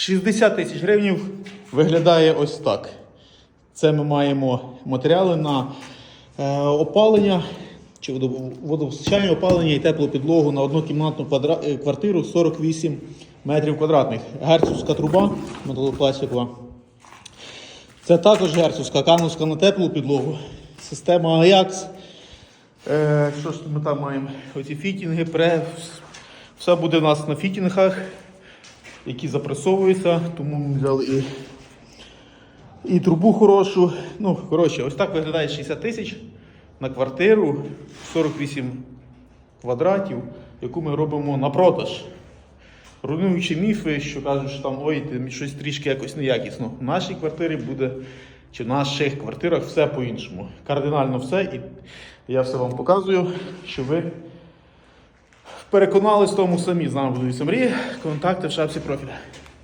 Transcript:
60 тисяч гривень виглядає ось так. Це ми маємо матеріали на е, опалення чи водо- водопостачання, опалення і теплу підлогу на однокімнатну е, квартиру 48 метрів квадратних. Герцовська труба металопластикова. Це також герцовська кановська на теплу підлогу. Система Ajax. Е, що ж ми там маємо? Оці фітінги, пре... все буде у нас на фітінгах, які запресовуються, тому ми взяли і, і трубу хорошу. Ну, коротше, ось так виглядає 60 тисяч на квартиру 48 квадратів, яку ми робимо на продаж. Руйнуючи міфи, що кажуть, що там ой, щось трішки якось неякісно. В нашій квартирі буде, чи в наших квартирах все по-іншому. Кардинально все. І я все вам показую, що ви переконались в тому самі. З нами будуть мрії. Контакти в шапці профіля.